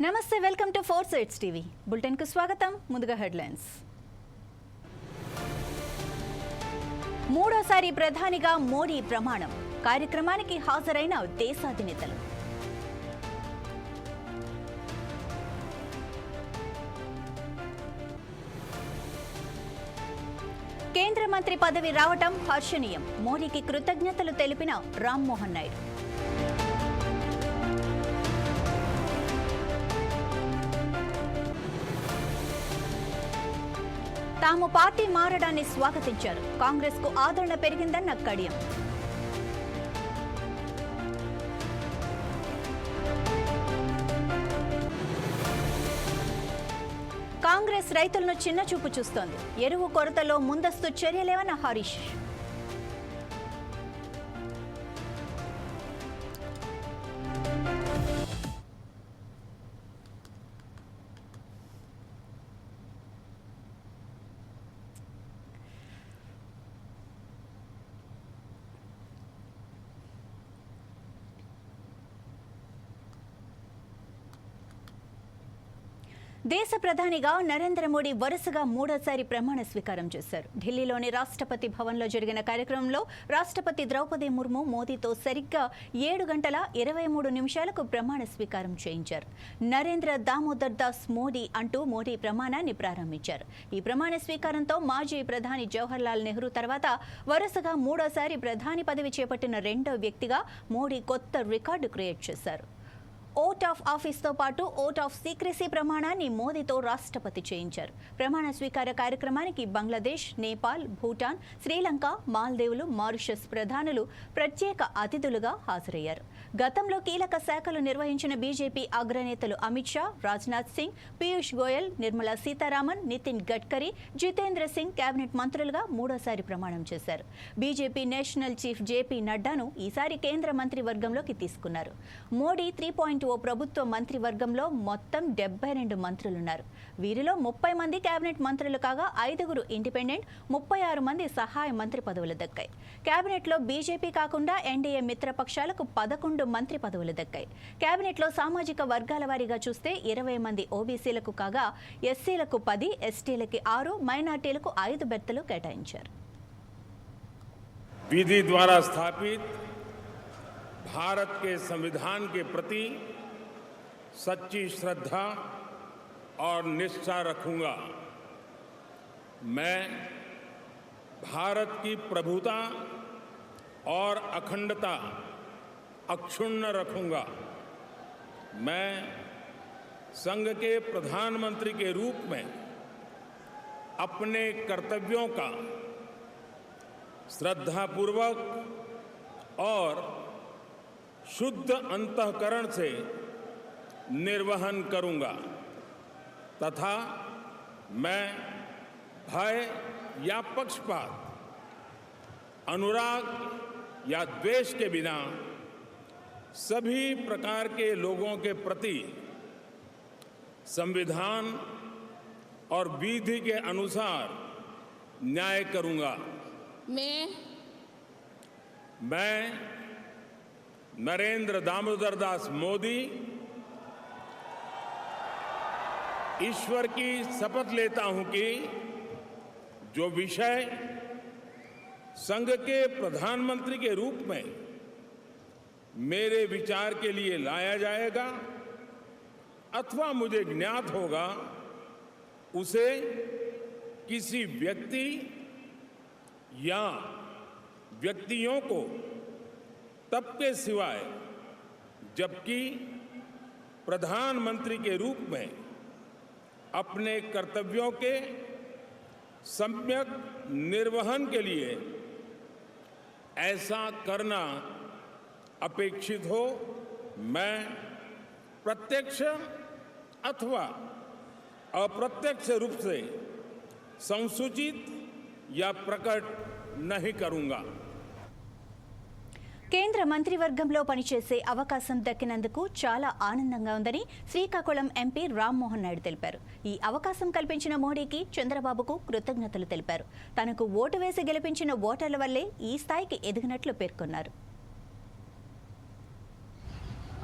నమస్తే welcome to four sights TV. బులెటిన్కు స్వాగతం. ముందుగా హెడ్లైన్స్. మూడోసారి ప్రధానిగా మోడీ ప్రమాణం. కార్యక్రమానికి హాజరైన దేశాధినేతలు. కేంద్ర మంత్రి పదవి రావటం హర్షణీయం. మోడీకి కృతజ్ఞతలు తెలిపిన రామ్మోహన్ నాయుడు. తాము పార్టీ మారడాన్ని స్వాగతించారు. కాంగ్రెస్కు ఆదరణ పెరిగిందన్న కడియం. కాంగ్రెస్ రైతులను చిన్నచూపు చూస్తోంది. ఎరువు కొరతలో ముందస్తు చర్యలేవన్న హరీష్. దేశ ప్రధానిగా నరేంద్ర మోడీ వరుసగా మూడోసారి ప్రమాణ స్వీకారం చేశారు. ఢిల్లీలోని రాష్ట్రపతి భవన్లో జరిగిన కార్యక్రమంలో రాష్ట్రపతి ద్రౌపది ముర్ము మోదీతో సరిగ్గా ఏడు గంటల ఇరవై మూడు నిమిషాలకు ప్రమాణ స్వీకారం చేయించారు. నరేంద్ర దామోదర్ దాస్ మోడీ అంటూ మోడీ ప్రమాణాన్ని ప్రారంభించారు. ఈ ప్రమాణ స్వీకారంతో మాజీ ప్రధాని జవహర్లాల్ నెహ్రూ తర్వాత వరుసగా మూడోసారి ప్రధాని పదవి చేపట్టిన రెండో వ్యక్తిగా మోడీ కొత్త రికార్డు క్రియేట్ చేశారు. ఓట్ ఆఫ్ ఆఫీస్తో పాటు ఓట్ ఆఫ్ సీక్రెసీ ప్రమాణాన్ని మోదీతో రాష్ట్రపతి చేయించారు. ప్రమాణ స్వీకార కార్యక్రమానికి బంగ్లాదేశ్ నేపాల్ భూటాన్ శ్రీలంక మాల్దీవులు మారిషస్ ప్రధానులు ప్రత్యేక అతిథులుగా హాజరయ్యారు. గతంలో కీలక శాఖలు నిర్వహించిన బీజేపీ అగ్రనేతలు అమిత్ షా రాజ్నాథ్ సింగ్ పీయూష్ గోయల్ నిర్మలా సీతారామన్ నితిన్ గడ్కరీ జితేంద్ర సింగ్ కేబినెట్ మంత్రులుగా మూడోసారి ప్రమాణం చేశారు. బీజేపీ నేషనల్ చీఫ్ జేపీ నడ్డాను ఈసారి కేంద్ర మంత్రివర్గంలోకి తీసుకున్నారు. మోడీ త్రీ పాయింట్ ఓ ప్రభుత్వ మంత్రివర్గంలో మొత్తం డెబ్బై రెండు మంత్రులున్నారు. వీరిలో ముప్పై మంది కేబినెట్ మంత్రులు కాగా ఐదుగురు ఇండిపెండెంట్ ముప్పై ఆరు మంది సహాయ మంత్రి పదవులు దక్కాయి. కేబినెట్లో బీజేపీ కాకుండా ఎన్డీఏ మిత్రపక్షాలకు పదకొండు మంత్రి పదవులు దక్కాయి కేబినెట్లో సామాజిక వర్గాల వారీగా చూస్తే ఇరవై మంది ఓబీసీలకు కాగా ఎస్సీలకు పది ఎస్టీలకి ఆరు మైనార్టీలకు ఐదు బెర్తలు కేటాయించారు विधि द्वारा स्थापित भारत के संविधान के प्रति सच्ची श्रद्धा और निष्ठा रखूंगा मैं भारत की प्रभुता और अखंडता अक्षुण्ण रखूँगा। मैं संघ के प्रधानमंत्री के रूप में अपने कर्तव्यों का श्रद्धापूर्वक और शुद्ध अंतकरण से निर्वहन करूँगा, तथा मैं भय या पक्षपात, अनुराग या द्वेष के बिना सभी प्रकार के लोगों के प्रति संविधान और विधि के अनुसार न्याय करूँगा। मैं मैं नरेंद्र दामोदर दास मोदी ईश्वर की शपथ लेता हूँ कि जो विषय संघ के प्रधानमंत्री के रूप में मेरे विचार के लिए लाया जाएगा अथवा मुझे ज्ञात होगा, उसे किसी व्यक्ति या व्यक्तियों को तब के सिवाय, जबकि प्रधानमंत्री के रूप में अपने कर्तव्यों के सम्यक निर्वहन के लिए ऐसा करना अपेक्षित हो मैं प्रत्यक्ष अथवा अप्रत्यक्ष रूप से संसूचित या प्रकट नहीं करूंगा కేంద్ర మంత్రివర్గంలో పనిచేసే అవకాశం దక్కినందుకు చాలా ఆనందంగా ఉందని శ్రీకాకుళం ఎంపీ రామ్మోహన్ నాయుడు తెలిపారు ఈ అవకాశం కల్పించిన మోడీకి చంద్రబాబుకు కృతజ్ఞతలు తెలిపారు తనకు ఓటు వేసి గెలిపించిన ఓటర్ల వల్లే ఈ స్థాయికి ఎదిగినట్లు పేర్కొన్నారు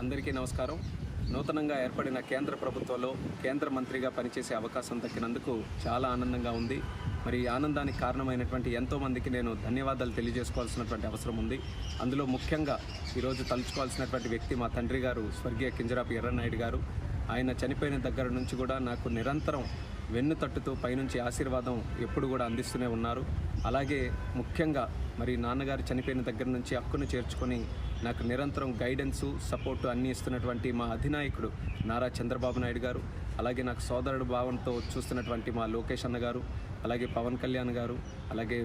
అందరికీ నమస్కారం. నూతనంగా ఏర్పడిన కేంద్ర ప్రభుత్వంలో కేంద్ర మంత్రిగా పనిచేసే అవకాశం దక్కినందుకు చాలా ఆనందంగా ఉంది. మరి ఆనందానికి కారణమైనటువంటి ఎంతోమందికి నేను ధన్యవాదాలు తెలియజేసుకోవాల్సినటువంటి అవసరం ఉంది. అందులో ముఖ్యంగా ఈరోజు తలుచుకోవాల్సినటువంటి వ్యక్తి మా తండ్రి గారు స్వర్గీయ కింజరాపు ఎర్రనాయుడు గారు. ఆయన చనిపోయిన దగ్గర నుంచి కూడా నాకు నిరంతరం వెన్ను తట్టుతూ పైనుంచి ఆశీర్వాదం ఎప్పుడు కూడా అందిస్తూనే ఉన్నారు. అలాగే ముఖ్యంగా మరి నాన్నగారు చనిపోయిన దగ్గర నుంచి హక్కును చేర్చుకొని నాకు నిరంతరం గైడెన్సు సపోర్టు అన్నీ ఇస్తున్నటువంటి మా అధినాయకుడు నారా చంద్రబాబు నాయుడు గారు అలాగే నాకు సోదరుడు భావంతో చూస్తున్నటువంటి మా లోకేష్ అన్న గారు అలాగే పవన్ కళ్యాణ్ గారు అలాగే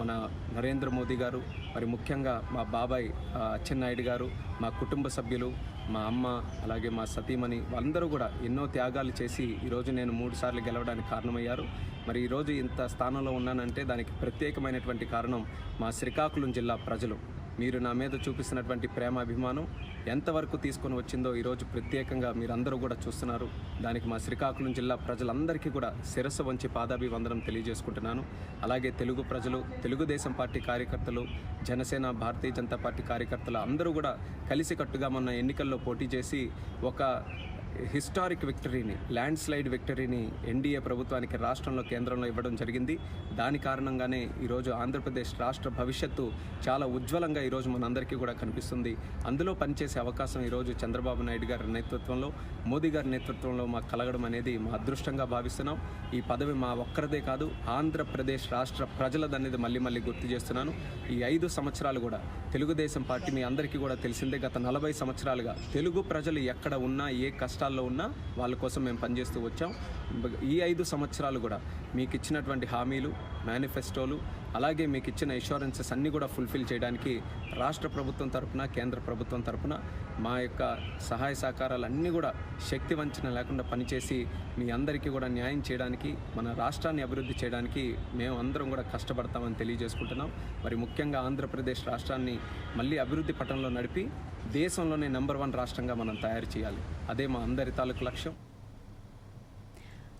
మన నరేంద్ర మోదీ గారు మరి ముఖ్యంగా మా బాబాయ్ అచ్చెన్నాయుడు గారు మా కుటుంబ సభ్యులు మా అమ్మ అలాగే మా సతీమణి వాళ్ళందరూ కూడా ఎన్నో త్యాగాలు చేసి ఈరోజు నేను మూడు సార్లు గెలవడానికి కారణమయ్యారు. మరి ఈరోజు ఇంత స్థానంలో ఉన్నానంటే దానికి ప్రత్యేకమైనటువంటి కారణం మా శ్రీకాకుళం జిల్లా ప్రజలు. మీరు నా మీద చూపిస్తున్నటువంటి ప్రేమ అభిమానం ఎంతవరకు తీసుకొని వచ్చిందో ఈరోజు ప్రత్యేకంగా మీరందరూ కూడా చూస్తున్నారు. దానికి మా శ్రీకాకుళం జిల్లా ప్రజలందరికీ కూడా శిరస్సు వంచి పాదాభివందనం తెలియజేసుకుంటున్నాను. అలాగే తెలుగు ప్రజలు తెలుగుదేశం పార్టీ కార్యకర్తలు జనసేన భారతీయ జనతా పార్టీ కార్యకర్తలు అందరూ కూడా కలిసికట్టుగా మొన్న ఎన్నికల్లో పోటీ చేసి ఒక హిస్టారిక్ విక్టరీని ల్యాండ్ స్లైడ్ విక్టరీని ఎన్డీఏ ప్రభుత్వానికి రాష్ట్రంలో కేంద్రంలో ఇవ్వడం జరిగింది. దాని కారణంగానే ఈరోజు ఆంధ్రప్రదేశ్ రాష్ట్ర భవిష్యత్తు చాలా ఉజ్వలంగా ఈరోజు మనందరికీ కూడా కనిపిస్తుంది. అందులో పనిచేసే అవకాశం ఈరోజు చంద్రబాబు నాయుడు గారి నేతృత్వంలో మోదీ గారి నేతృత్వంలో మాకు కలగడం అనేది మా అదృష్టంగా భావిస్తున్నాం. ఈ పదవి మా ఒక్కరిదే కాదు ఆంధ్రప్రదేశ్ రాష్ట్ర ప్రజలదనేది మళ్ళీ మళ్ళీ గుర్తు చేస్తున్నాను. ఈ ఐదు సంవత్సరాలు కూడా తెలుగుదేశం పార్టీ మీ అందరికీ కూడా తెలిసిందే గత నలభై సంవత్సరాలుగా తెలుగు ప్రజలు ఎక్కడ ఉన్నా ఏ కష్టాల్లో ఉన్న వాళ్ళ కోసం మేము పనిచేస్తూ వచ్చాం. ఈ ఐదు సంవత్సరాలు కూడా మీకు ఇచ్చినటువంటి హామీలు మేనిఫెస్టోలు అలాగే మీకు ఇచ్చిన ఇన్సూరెన్సెస్ అన్నీ కూడా ఫుల్ఫిల్ చేయడానికి రాష్ట్ర ప్రభుత్వం తరఫున కేంద్ర ప్రభుత్వం తరఫున మా యొక్క సహాయ సహకారాలు అన్నీ కూడా శక్తి వంచన లేకుండా పనిచేసి మీ అందరికీ కూడా న్యాయం చేయడానికి మన రాష్ట్రాన్ని అభివృద్ధి చేయడానికి మేము అందరం కూడా కష్టపడతామని తెలియజేసుకుంటున్నాం. మరి ముఖ్యంగా ఆంధ్రప్రదేశ్ రాష్ట్రాన్ని మళ్ళీ అభివృద్ధి పటంలో నడిపి దేశంలోనే నెంబర్ వన్ రాష్ట్రంగా మనం తయారు చేయాలి. అదే మా అందరి తాలూకు లక్ష్యం.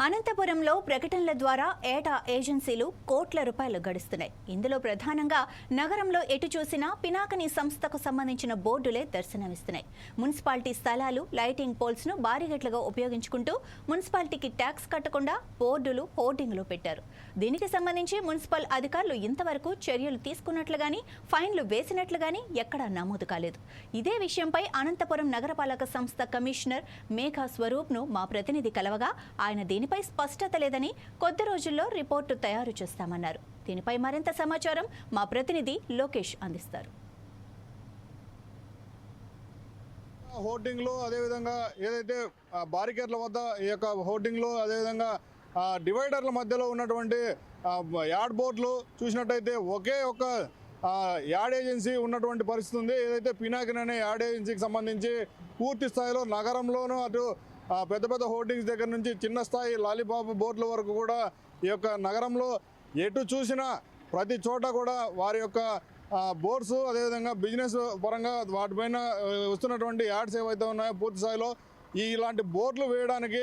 అనంతపురంలో ప్రకటనల ద్వారా ఏటా ఏజెన్సీలు కోట్ల రూపాయలు గడుస్తున్నాయి. ఇందులో ప్రధానంగా నగరంలో ఎటు చూసినా పినాకని సంస్థకు సంబంధించిన బోర్డులే దర్శనమిస్తున్నాయి. మున్సిపాలిటీ స్థలాలు లైటింగ్ పోల్స్ను భారీగట్లుగా ఉపయోగించుకుంటూ మున్సిపాలిటీకి ట్యాక్స్ కట్టకుండా బోర్డులు హోర్డింగ్లు పెట్టారు. దీనికి సంబంధించి మున్సిపల్ అధికారులు ఇంతవరకు చర్యలు తీసుకున్నట్లుగాని ఫైన్లు వేసినట్లుగాని ఎక్కడా నమోదు కాలేదు. ఇదే విషయంపై అనంతపురం నగరపాలక సంస్థ కమిషనర్ మేఘా స్వరూప్ను మా ప్రతినిధి కలవగా ఆయన దీనిపై స్పష్టత లేదని కొద్ది రోజుల్లో రిపోర్టు తయారు చేస్తామన్నారు. దీనిపై మరింత సమాచారం మా ప్రతినిధి లోకేష్ అందిస్తారు. హోర్డింగ్లో అదేవిధంగా ఏదైతే బారికేట్ల బారికేడ్ల వద్ద ఈ యొక్క హోర్డింగ్లో అదేవిధంగా డివైడర్ల మధ్యలో ఉన్నటువంటి యాడ్ బోర్డులు చూసినట్టయితే ఒకే ఒక యాడ్ ఏజెన్సీ ఉన్నటువంటి పరిస్థితి ఉంది. ఏదైతే పినాకిన్ అనే యాడ్ ఏజెన్సీకి సంబంధించి పూర్తి స్థాయిలో నగరంలోనూ అటు పెద్ద పెద్ద హోర్డింగ్స్ దగ్గర నుంచి చిన్న స్థాయి లాలీపాప్ బోర్డుల వరకు కూడా ఈ యొక్క నగరంలో ఎటు చూసినా ప్రతి చోట కూడా వారి యొక్క బోర్డ్స్ అదేవిధంగా బిజినెస్ పరంగా వాటిపైన వస్తున్నటువంటి యాడ్స్ ఏవైతే ఉన్నాయో పూర్తి స్థాయిలో ఈ ఇలాంటి బోర్డులు వేయడానికి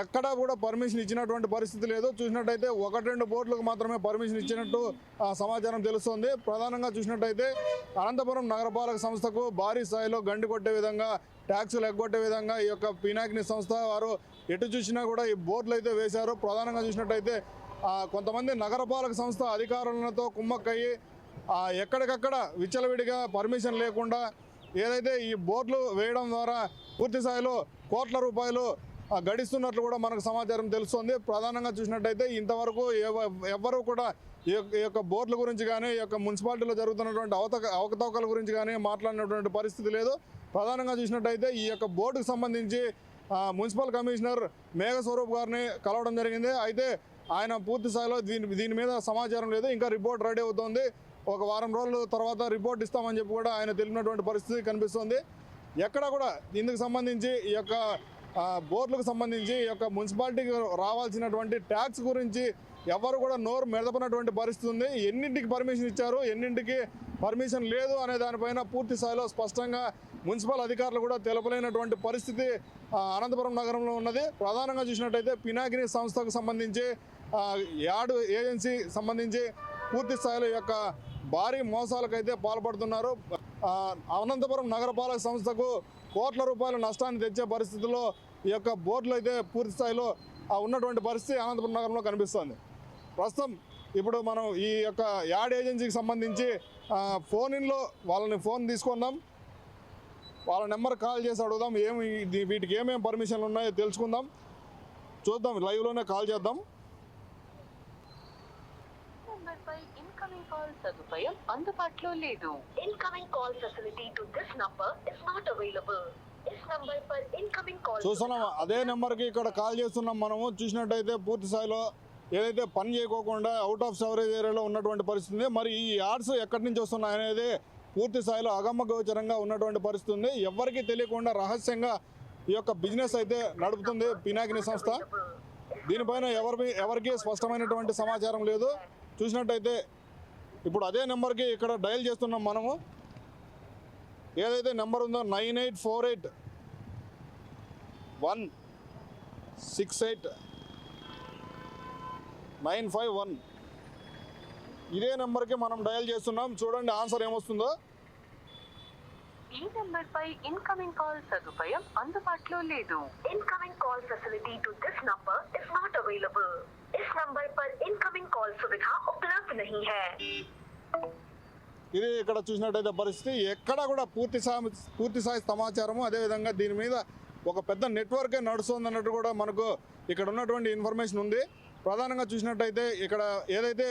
ఎక్కడా కూడా పర్మిషన్ ఇచ్చినటువంటి పరిస్థితి లేదు. చూసినట్టయితే ఒకటి రెండు బోర్డులకు మాత్రమే పర్మిషన్ ఇచ్చినట్టు సమాచారం తెలుస్తోంది. ప్రధానంగా చూసినట్టయితే అనంతపురం నగరపాలక సంస్థకు భారీ స్థాయిలో గండి కొట్టే విధంగా ట్యాక్సులు ఎగ్గొట్టే విధంగా ఈ యొక్క పినాకిని సంస్థ వారు ఎటు చూసినా కూడా ఈ బోర్డులు అయితే వేశారు. ప్రధానంగా చూసినట్టయితే కొంతమంది నగరపాలక సంస్థ అధికారులతో కుమ్మక్కయ్యి ఎక్కడికక్కడ విచ్చలవిడిగా పర్మిషన్ లేకుండా ఏదైతే ఈ బోర్డులు వేయడం ద్వారా పూర్తి స్థాయిలో కోట్ల రూపాయలు గడిస్తున్నట్లు కూడా మనకు సమాచారం తెలుస్తుంది. ప్రధానంగా చూసినట్టయితే ఇంతవరకు ఎవ- ఎవ్వరూ కూడా ఈ యొక్క బోర్డుల గురించి కానీ ఈ యొక్క మున్సిపాలిటీలో జరుగుతున్నటువంటి అవతక అవకతవకల గురించి కానీ మాట్లాడినటువంటి పరిస్థితి లేదు. ప్రధానంగా చూసినట్టయితే ఈ యొక్క బోర్డుకు సంబంధించి మున్సిపల్ కమిషనర్ మేఘ స్వరూప్ గారిని కలవడం జరిగింది. అయితే ఆయన పూర్తి స్థాయిలో దీని దీని మీద సమాచారం లేదు. ఇంకా రిపోర్ట్ రెడీ అవుతోంది. ఒక వారం రోజుల తర్వాత రిపోర్ట్ ఇస్తామని చెప్పి కూడా ఆయన తెలిపినటువంటి పరిస్థితి కనిపిస్తుంది. ఎక్కడ కూడా ఇందుకు సంబంధించి ఈ యొక్క బోర్డులకు సంబంధించి ఈ యొక్క మున్సిపాలిటీకి రావాల్సినటువంటి ట్యాక్స్ గురించి ఎవరు కూడా నోరు మెదపనటువంటి పరిస్థితి ఉంది. ఎన్నింటికి పర్మిషన్ ఇచ్చారు? ఎన్నింటికి పర్మిషన్ లేదు అనే దానిపైన పూర్తి స్థాయిలో స్పష్టంగా మున్సిపల్ అధికారులు కూడా తెలపలేనటువంటి పరిస్థితి అనంతపురం నగరంలో ఉన్నది. ప్రధానంగా చూసినట్టయితే పినాకిని సంస్థకు సంబంధించి యాడ్ ఏజెన్సీ సంబంధించి పూర్తి స్థాయిలో యొక్క భారీ మోసాలకైతే పాల్పడుతున్నారు. అనంతపురం నగరపాలక సంస్థకు కోట్ల రూపాయల నష్టాన్ని తెచ్చే పరిస్థితుల్లో ఈ యొక్క బోర్డులు అయితే పూర్తి స్థాయిలో ఉన్నటువంటి పరిస్థితి అనంతపురం నగరంలో కనిపిస్తుంది. ప్రస్తుతం ఇప్పుడు మనం ఈ యొక్క యాడ్ ఏజెన్సీకి సంబంధించి ఫోన్ ఇన్లో వాళ్ళని ఫోన్ తీసుకుందాం. వాళ్ళ నెంబర్ కాల్ చేసి అడుగుదాం ఏమి వీటికి ఏమేమి పర్మిషన్లు ఉన్నాయో తెలుసుకుందాం. చూద్దాం లైవ్లోనే కాల్ చేద్దాం. చూస్తున్నాం అదే నెంబర్కి ఇక్కడ కాల్ చేస్తున్నాం మనము. చూసినట్టయితే పూర్తి స్థాయిలో ఏదైతే పని చేయకోకుండా అవుట్ ఆఫ్ సవరేజ్ ఏరియాలో ఉన్నటువంటి పరిస్థితి మరి ఈ యాడ్స్ ఎక్కడి నుంచి వస్తున్నాయనేది పూర్తి స్థాయిలో అగమగోచరంగా ఉన్నటువంటి పరిస్థితి ఉంది. తెలియకుండా రహస్యంగా ఈ యొక్క బిజినెస్ అయితే నడుపుతుంది పినాకిని సంస్థ. దీనిపైన ఎవరి ఎవరికి స్పష్టమైనటువంటి సమాచారం లేదు. చూసినట్టయితే ఇప్పుడు అదే నెంబర్కి ఇక్కడ డయల్ చేస్తున్నాం మనము. ఏదైతే నెంబర్ ఉందో nine eight four eight one six eight nine five one. ఇదే నెంబర్కి మనం డయల్ చేస్తున్నాం. చూడండి ఆన్సర్ ఏమొస్తుందో. ఈ నంబర్ పై ఇన్కమింగ్ కాల్ సదుపాయం అందుబాటులో లేదు. Incoming call facility to this number is not available is number పర్ ఇన్కమింగ్ కాల్ సువిధ ఉపలబ్ధ నహీ హై ఇది ఇక్కడ చూసినట్టయితే పరిస్థితి. ఎక్కడ కూడా పూర్తి స్థాయి పూర్తి స్థాయి సమాచారము అదేవిధంగా దీని మీద ఒక పెద్ద నెట్వర్కే నడుస్తుంది అన్నట్టు కూడా మనకు ఇక్కడ ఉన్నటువంటి ఇన్ఫర్మేషన్ ఉంది. ప్రధానంగా చూసినట్టయితే ఇక్కడ ఏదైతే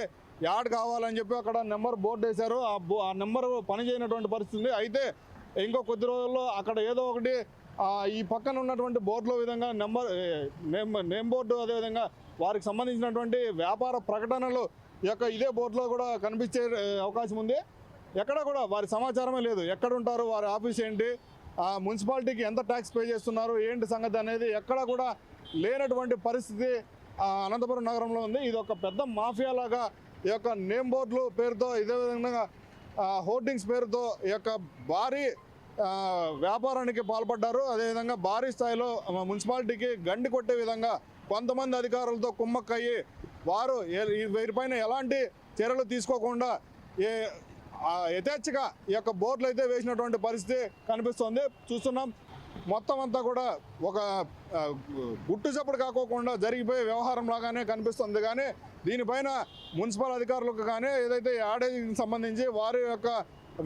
యాడ్ కావాలని చెప్పి అక్కడ నెంబర్ బోర్డు వేశారో ఆ బో ఆ నెంబర్ పనిచేయనటువంటి పరిస్థితి ఉంది. అయితే ఇంకో కొద్ది రోజుల్లో అక్కడ ఏదో ఒకటి ఈ పక్కన ఉన్నటువంటి బోర్డులో విధంగా నెంబర్ నేమ్ నేమ్ బోర్డు అదేవిధంగా వారికి సంబంధించినటువంటి వ్యాపార ప్రకటనలు యొక్క ఇదే బోర్డులో కూడా కనిపించే అవకాశం ఉంది. ఎక్కడ కూడా వారి సమాచారమే లేదు. ఎక్కడ ఉంటారు వారి ఆఫీస్ ఏంటి ఆ మున్సిపాలిటీకి ఎంత ట్యాక్స్ పే చేస్తున్నారు ఏంటి సంగతి అనేది ఎక్కడ కూడా లేనటువంటి పరిస్థితి అనంతపురం నగరంలో ఉంది. ఇది ఒక పెద్ద మాఫియా లాగా ఈ యొక్క నేమ్ బోర్డులు పేరుతో ఇదే విధంగా హోర్డింగ్స్ పేరుతో ఈ యొక్క భారీ వ్యాపారానికి పాల్పడ్డారు. అదేవిధంగా భారీ స్థాయిలో మున్సిపాలిటీకి గండి కొట్టే విధంగా కొంతమంది అధికారులతో కుమ్మక్కయ్యి వారు వీరిపైన ఎలాంటి చర్యలు తీసుకోకుండా ఏ యథేచ్ఛగా ఈ యొక్క బోర్డులు అయితే వేసినటువంటి పరిస్థితి కనిపిస్తుంది. చూస్తున్నాం. మొత్తం అంతా కూడా ఒక గుట్టు చప్పుడు కాకోకుండా జరిగిపోయే వ్యవహారం లాగానే కనిపిస్తుంది. కానీ దీనిపైన మున్సిపల్ అధికారులకు కానీ ఏదైతే యాడేజీకి సంబంధించి వారి యొక్క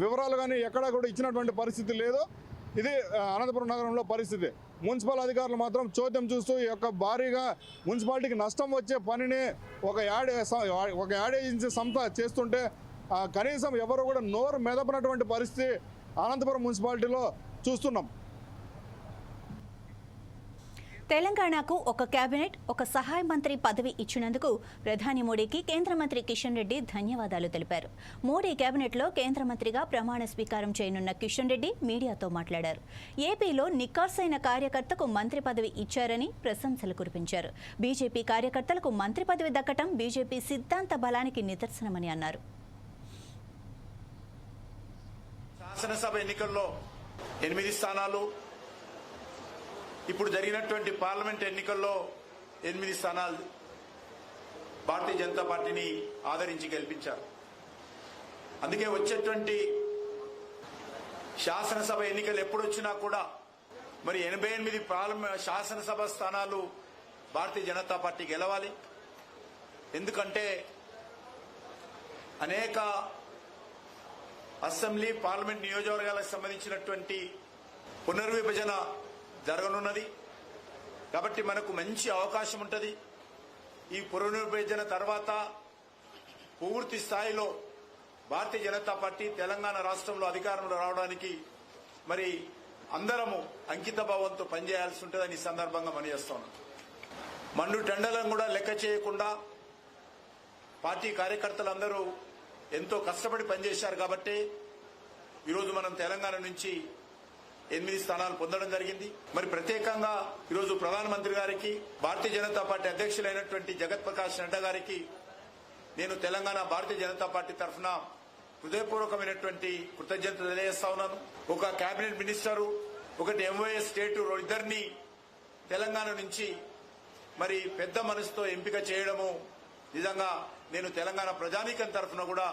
వివరాలు కానీ ఎక్కడా కూడా ఇచ్చినటువంటి పరిస్థితి లేదు. ఇది అనంతపురం నగరంలో పరిస్థితి. మున్సిపల్ అధికారులు మాత్రం చోద్యం చూస్తూ ఈ యొక్క భారీగా మున్సిపాలిటీకి నష్టం వచ్చే పనిని ఒక యాడ్ ఒక యాడ్ ఏజెన్సీ సంస్థ చేస్తుంటే కనీసం ఎవరు కూడా నోరు మెదపనటువంటి పరిస్థితి అనంతపురం మున్సిపాలిటీలో చూస్తున్నాం. తెలంగాణకు ఒక కేబినెట్ ఒక సహాయ మంత్రి పదవి ఇచ్చినందుకు ప్రధాని మోడీకి కేంద్ర మంత్రి కిషన్ రెడ్డి ధన్యవాదాలు తెలిపారు. మోడీ కేబినెట్లో కేంద్ర మంత్రిగా ప్రమాణ స్వీకారం చేయనున్న కిషన్ రెడ్డి మీడియాతో మాట్లాడారు. ఏపీలో నిక్కార్సైన కార్యకర్తకు మంత్రి పదవి ఇచ్చారని ప్రశంసలు కురిపించారు. బీజేపీ కార్యకర్తలకు మంత్రి పదవి దక్కటం బీజేపీ సిద్ధాంత బలానికి నిదర్శనమని అన్నారు. శాసనసభ ఎన్నికల్లో ఎనిమిది స్థానాలు ఇప్పుడు జరిగినటువంటి పార్లమెంట్ ఎన్నికల్లో ఎనిమిది స్థానాలు భారతీయ జనతా పార్టీని ఆదరించి గెలిపించారు. అందుకే వచ్చేటువంటి శాసనసభ ఎన్నికలు ఎప్పుడు వచ్చినా కూడా మరి ఎనభై ఎనిమిది పార్లమెంట్ శాసనసభ స్థానాలు భారతీయ జనతా పార్టీ గెలవాలి. ఎందుకంటే అనేక అసెంబ్లీ పార్లమెంట్ నియోజకవర్గాలకు సంబంధించినటువంటి పునర్విభజన జరగనున్నది. కాబట్టి మనకు మంచి అవకాశం ఉంటుంది. ఈ పునర్విభజన తర్వాత పూర్తి స్థాయిలో భారతీయ జనతా పార్టీ తెలంగాణ రాష్ట్రంలో అధికారంలో రావడానికి మరి అందరము అంకిత భావంతో పనిచేయాల్సి ఉంటుందని ఈ సందర్భంగా మనయేస్తున్నాం మండు టెండలను కూడా లెక్క చేయకుండా పార్టీ కార్యకర్తలందరూ ఎంతో కష్టపడి పనిచేశారు కాబట్టి ఈరోజు మనం తెలంగాణ నుంచి ఎనిమిది స్థానాలు పొందడం జరిగింది. మరి ప్రత్యేకంగా ఈరోజు ప్రధానమంత్రి గారికి భారతీయ జనతా పార్టీ అధ్యక్షులైనటువంటి జగత్ ప్రకాష్ నడ్డా గారికి నేను తెలంగాణ భారతీయ జనతా పార్టీ తరఫున హృదయపూర్వకమైనటువంటి కృతజ్ఞత తెలియజేస్తా ఉన్నాను. ఒక కేబినెట్ మినిస్టరు ఒకటి ఎంవైఎస్ స్టేట్ ఇద్దరిని తెలంగాణ నుంచి మరి పెద్ద మనసుతో ఎంపిక చేయడము నిజంగా నేను తెలంగాణ ప్రజానీకం తరఫున కూడా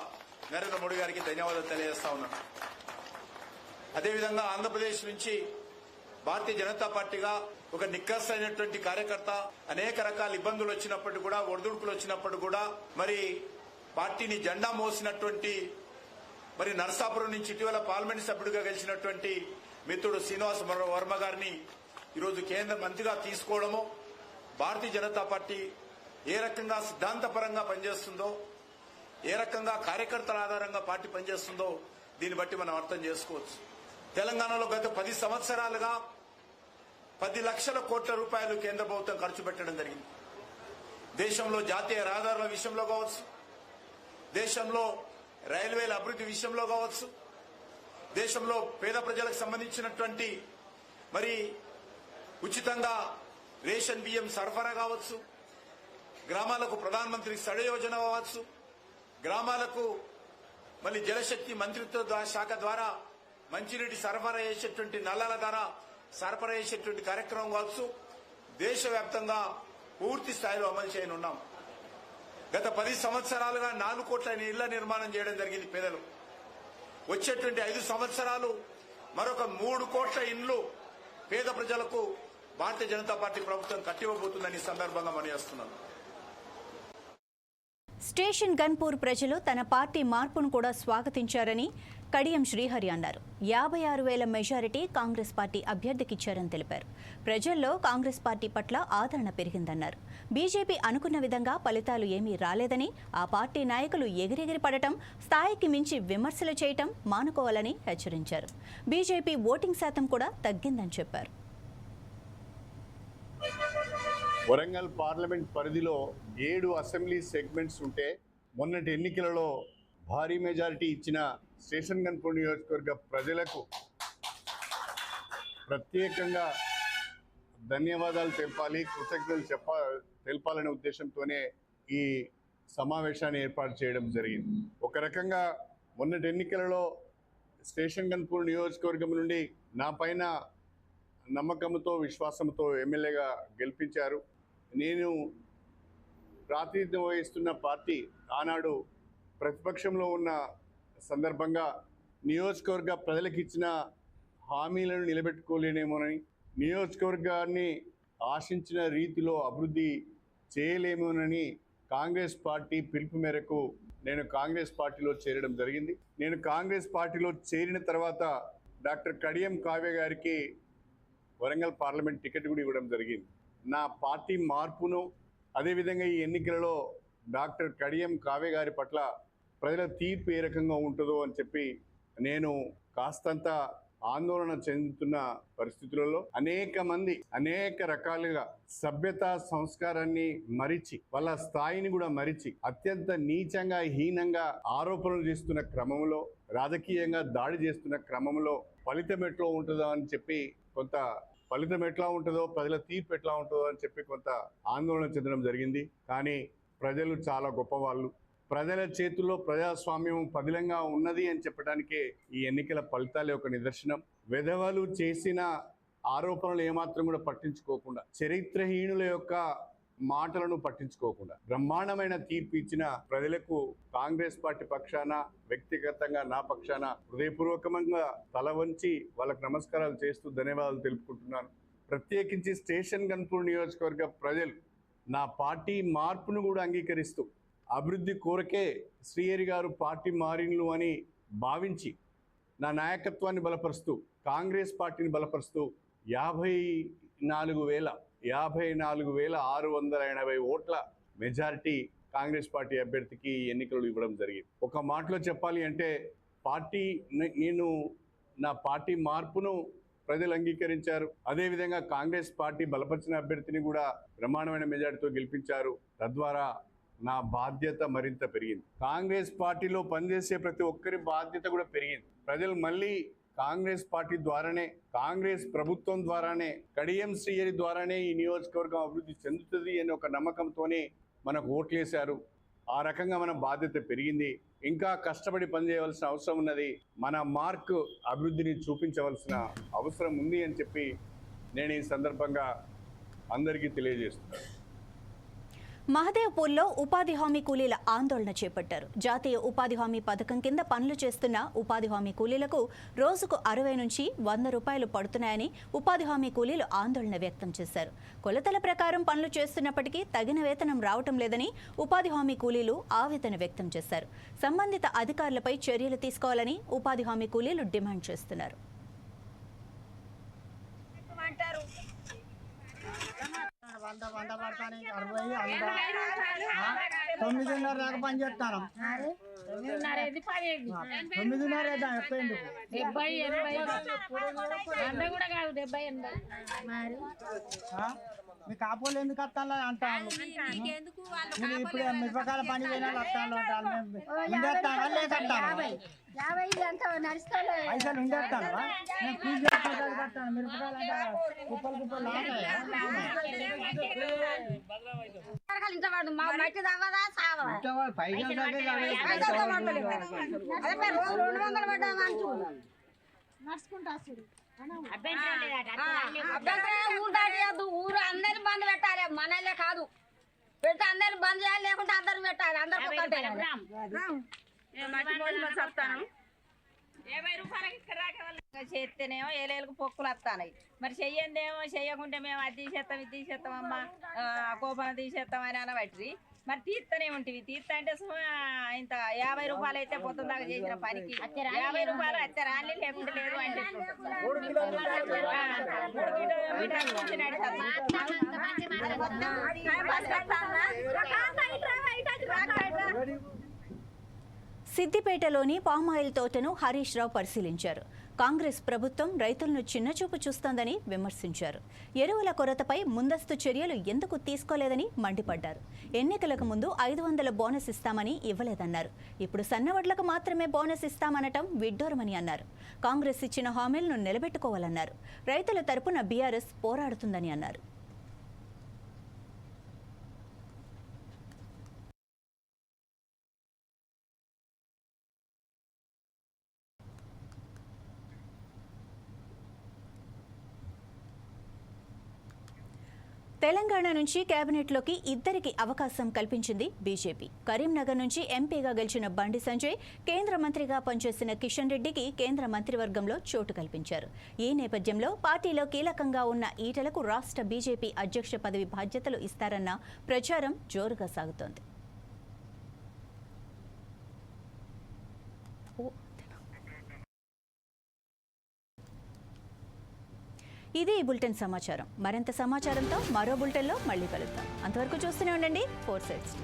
నరేంద్ర మోడీ గారికి ధన్యవాదాలు తెలియజేస్తా ఉన్నాను. అదేవిధంగా ఆంధ్రప్రదేశ్ నుంచి భారతీయ జనతా పార్టీగా ఒక నిక్కసైనటువంటి కార్యకర్త అనేక రకాల ఇబ్బందులు వచ్చినప్పటికీ కూడా ఒడిదుడుకులు వచ్చినప్పుడు కూడా మరి పార్టీని జెండా మోసినటువంటి మరి నర్సాపురం నుంచి ఇటీవల పార్లమెంట్ సభ్యుడిగా గెలిచినటువంటి మిత్రుడు శ్రీనివాస వర్మ- వర్మ గారిని ఈరోజు కేంద్ర మంత్రిగా తీసుకోవడము భారతీయ జనతా పార్టీ ఏ రకంగా సిద్ధాంతపరంగా పనిచేస్తుందో ఏ రకంగా కార్యకర్తల ఆధారంగా పార్టీ పనిచేస్తుందో దీన్ని బట్టి మనం అర్థం చేసుకోవచ్చు. తెలంగాణలో గత పది సంవత్సరాలుగా పది లక్షల కోట్ల రూపాయలు కేంద్ర ప్రభుత్వం ఖర్చు పెట్టడం జరిగింది. దేశంలో జాతీయ రహదారుల విషయంలో కావచ్చు దేశంలో రైల్వేల అభివృద్ధి విషయంలో కావచ్చు దేశంలో పేద ప్రజలకు సంబంధించినటువంటి మరి ఉచితంగా రేషన్ బియ్యం సరఫరా కావచ్చు గ్రామాలకు ప్రధానమంత్రి సడ యోజన కావచ్చు గ్రామాలకు మళ్ళీ జలశక్తి మంత్రిత్వ శాఖ ద్వారా మంచినీటి సరఫరా చేసేటువంటి నల్లల ధర సరఫరా చేసేటువంటి కార్యక్రమం కావచ్చు. దేశవ్యాప్తంగా పూర్తి స్థాయిలో అమలు చేయనున్నాం గత పది సంవత్సరాలుగా నాలుగు కోట్ల ఇళ్ళ నిర్మాణం చేయడం జరిగింది పేదలు. వచ్చేటువంటి ఐదు సంవత్సరాలు మరొక మూడు కోట్ల ఇండ్లు పేద ప్రజలకు భారతీయ జనతా పార్టీ ప్రభుత్వం కట్టివ్వబోతుందని సందర్భంగా మనయేస్తున్నాను స్టేషన్ గన్పూర్ ప్రజలు తన పార్టీ మార్పును కూడా స్వాగతించారని కడియం శ్రీహరి అన్నారు. యాభై ఆరు వేల మెజారిటీ కాంగ్రెస్ పార్టీ అభ్యర్థికిచ్చారని తెలిపారు. ప్రజల్లో కాంగ్రెస్ పార్టీ పట్ల ఆదరణ పెరిగిందన్నారు. బీజేపీ అనుకున్న విధంగా ఫలితాలు ఏమీ రాలేదని ఆ పార్టీ నాయకులు ఎగిరెగిరి పడటం స్థాయికి మించి విమర్శలు చేయటం మానుకోవాలని హెచ్చరించారు. బీజేపీ ఓటింగ్ శాతం కూడా తగ్గిందని చెప్పారు. వరంగల్ పార్లమెంట్ పరిధిలో ఏడు అసెంబ్లీ సెగ్మెంట్స్ ఉంటే మొన్నటి ఎన్నికలలో భారీ మెజారిటీ ఇచ్చిన స్టేషన్ గన్పూర్ నియోజకవర్గ ప్రజలకు ప్రత్యేకంగా ధన్యవాదాలు తెలపాలి కృతజ్ఞతలు చెప్ప తెలపాలనే ఉద్దేశంతోనే ఈ సమావేశాన్ని ఏర్పాటు చేయడం జరిగింది. ఒక రకంగా మొన్నటి ఎన్నికలలో స్టేషన్ గన్పూర్ నియోజకవర్గం నుండి నా పైన నమ్మకంతో విశ్వాసంతో ఎమ్మెల్యేగా గెలిపించారు. నేను ప్రాతినిధ్యం వహిస్తున్న పార్టీ ఆనాడు ప్రతిపక్షంలో ఉన్న సందర్భంగా నియోజకవర్గ ప్రజలకు ఇచ్చిన హామీలను నిలబెట్టుకోలేనేమోనని నియోజకవర్గాన్ని ఆశించిన రీతిలో అభివృద్ధి చేయలేమోనని కాంగ్రెస్ పార్టీ పిలుపు మేరకు నేను కాంగ్రెస్ పార్టీలో చేరడం జరిగింది. నేను కాంగ్రెస్ పార్టీలో చేరిన తర్వాత డాక్టర్ కడియం కావ్య గారికి వరంగల్ పార్లమెంట్ టికెట్ కూడా ఇవ్వడం జరిగింది. నా పార్టీ మార్పును అదేవిధంగా ఈ ఎన్నికలలో డాక్టర్ కడియం కావ్య గారి పట్ల ప్రజల తీర్పు ఏ రకంగా ఉంటుందో అని చెప్పి నేను కాస్తంత ఆందోళన చెందుతున్న పరిస్థితులలో అనేక మంది అనేక రకాలుగా సభ్యత సంస్కారాన్ని మరిచి వాళ్ళ స్థాయిని కూడా మరిచి అత్యంత నీచంగా హీనంగా ఆరోపణలు చేస్తున్న క్రమంలో రాజకీయంగా దాడి చేస్తున్న క్రమంలో ఫలితం ఎట్లా ఉంటుందో అని చెప్పి కొంత ఫలితం ఎట్లా ఉంటుందో ప్రజల తీర్పు ఎట్లా ఉంటుందో అని చెప్పి కొంత ఆందోళన చెందడం జరిగింది. కానీ ప్రజలు చాలా గొప్పవాళ్ళు. ప్రజల చేతుల్లో ప్రజాస్వామ్యం పదిలంగా ఉన్నది అని చెప్పడానికే ఈ ఎన్నికల ఫలితాలే ఒక నిదర్శనం. విధవలు చేసిన ఆరోపణలు ఏమాత్రం కూడా పట్టించుకోకుండా చరిత్రహీనుల యొక్క మాటలను పట్టించుకోకుండా బ్రహ్మాండమైన తీర్పు ఇచ్చిన ప్రజలకు కాంగ్రెస్ పార్టీ పక్షాన వ్యక్తిగతంగా నా పక్షాన హృదయపూర్వకంగా తల వంచి వాళ్ళకు నమస్కారాలు చేస్తూ ధన్యవాదాలు తెలుపుకుంటున్నాను. ప్రత్యేకించి స్టేషన్ గన్పూర్ నియోజకవర్గ ప్రజలు నా పార్టీ మార్పును కూడా అంగీకరిస్తూ అభివృద్ధి కోరకే శ్రీహరి గారు పార్టీ మారిన్లు అని భావించి నా నాయకత్వాన్ని బలపరుస్తూ కాంగ్రెస్ పార్టీని బలపరుస్తూ యాభై నాలుగు వేల యాభై నాలుగు వేల ఆరు వందల ఎనభై ఓట్ల మెజారిటీ కాంగ్రెస్ పార్టీ అభ్యర్థికి ఎన్నికలు ఇవ్వడం జరిగింది. ఒక మాటలో చెప్పాలి అంటే పార్టీ నేను నా పార్టీ మార్పును ప్రజలు అంగీకరించారు. అదేవిధంగా కాంగ్రెస్ పార్టీ బలపరిచిన అభ్యర్థిని కూడా బ్రహ్మాండమైన మెజారిటీతో గెలిపించారు. తద్వారా నా బాధ్యత మరింత పెరిగింది. కాంగ్రెస్ పార్టీలో పనిచేసే ప్రతి ఒక్కరి బాధ్యత కూడా పెరిగింది. ప్రజలు మళ్ళీ కాంగ్రెస్ పార్టీ ద్వారానే కాంగ్రెస్ ప్రభుత్వం ద్వారానే కడియం శ్రీహరి ద్వారానే ఈ నియోజకవర్గం అభివృద్ధి చెందుతుంది అనే ఒక నమ్మకంతోనే మనకు ఓట్లేశారు. ఆ రకంగా మన బాధ్యత పెరిగింది. ఇంకా కష్టపడి పనిచేయవలసిన అవసరం ఉన్నది. మన మార్క్ అభివృద్ధిని చూపించవలసిన అవసరం ఉంది అని చెప్పి నేను ఈ సందర్భంగా అందరికీ తెలియజేస్తున్నాను. మహదేవ్పూర్లో ఉపాధి హామీ కూలీల ఆందోళన చేపట్టారు. జాతీయ ఉపాధి హామీ పథకం కింద పనులు చేస్తున్న ఉపాధి హామీ కూలీలకు రోజుకు అరవై నుంచి వంద రూపాయలు పడుతున్నాయని ఉపాధి హామీ కూలీలు ఆందోళన వ్యక్తం చేశారు. కొలతల ప్రకారం పనులు చేస్తున్నప్పటికీ తగిన వేతనం రావటం లేదని ఉపాధి హామీ కూలీలు ఆవేదన వ్యక్తం చేశారు. సంబంధిత అధికారులపై చర్యలు తీసుకోవాలని ఉపాధి హామీ కూలీలు డిమాండ్ చేస్తున్నారు. వంద వంద పడతాను అరవై వంద. తొమ్మిదిన్నర దాకా పని చేస్తాను. తొమ్మిదిన్నర ఎందుకు డెబ్బై ఎనభై. వంద కూడా కాదు డెబ్బై ఎనభై? మీ కాపోలు ఎందుకు వస్తాను అంటాను. ఇప్పుడు మిరపకాయల పని పోయినా వస్తాను అంటాను. మేము యాభై పైసలు ఉండేస్తాను నేను ఫీజు చేసుకుంటాను కట్టాను. మిరపకాయలు అంటే కుప్పలు కుప్పలు లాగాయా? ఇంత వాడు మా మట్టి తవ్వదా? సావదా? పైసలు. అదే రోజు రెండు వందలు నడుచుకుంటా అభ్యంతరం ఊరు అందరిని బంద్ పెట్టాలి. మనలే కాదు. పెట్టి అందరిని బంద్ చేయాలి. లేకుంటే అందరు పెట్టాలి. అందరు చేస్తేనేమో ఏలేలకు పొక్కులు వస్తాయి మరి చెయ్యందేమో చెయ్యకుంటే మేము అది తీసేస్తాం ఇది తీసేస్తాం అమ్మ కోపం తీసేస్తాం అని అనబట్టి మరి తీస్తూనే ఉంటుంది తీస్తా అంటే సుమా ఇంత యాభై రూపాయలు అయితే పొద్దున్న దాకా చేసిన పనికి యాభై రూపాయలు అత్తే రాలి లేకుంటే లేదు అంటే ఆ, మూడు కిలోమీటర్ల నుంచి నడిచాలి. సిద్దిపేటలోని పామాయిల్ తోటను హరీష్ రావు పరిశీలించారు. కాంగ్రెస్ ప్రభుత్వం రైతులను చిన్నచూపు చూస్తోందని విమర్శించారు. ఎరువుల కొరతపై ముందస్తు చర్యలు ఎందుకు తీసుకోలేదని మండిపడ్డారు. ఎన్నికలకు ముందు ఐదు వందల బోనస్ ఇస్తామని ఇవ్వలేదన్నారు. ఇప్పుడు సన్నవడ్లకు మాత్రమే బోనస్ ఇస్తామనటం విడ్డూరమని అన్నారు. కాంగ్రెస్ ఇచ్చిన హామీలను నిలబెట్టుకోవాలన్నారు. రైతుల తరపున బీఆర్ఎస్ పోరాడుతుందని అన్నారు. తెలంగాణ నుంచి కేబినెట్లోకి ఇద్దరికి అవకాశం కల్పించింది బీజేపీ. కరీంనగర్ నుంచి ఎంపీగా గెలిచిన బండి సంజయ్ కేంద్ర మంత్రిగా పనిచేసిన కిషన్ రెడ్డికి కేంద్ర మంత్రివర్గంలో చోటు కల్పించారు. ఈ నేపథ్యంలో పార్టీలో కీలకంగా ఉన్న ఈటలకు రాష్ట్ర బీజేపీ అధ్యక్ష పదవి బాధ్యతలు ఇస్తారన్న ప్రచారం జోరుగా సాగుతోంది. ఇది ఈ బులెటిన్ సమాచారం. మరింత సమాచారంతో మరో బులెటిన్లో మళ్ళీ కలుద్దాం. అంతవరకు చూస్తూనే ఉండండి. Four sides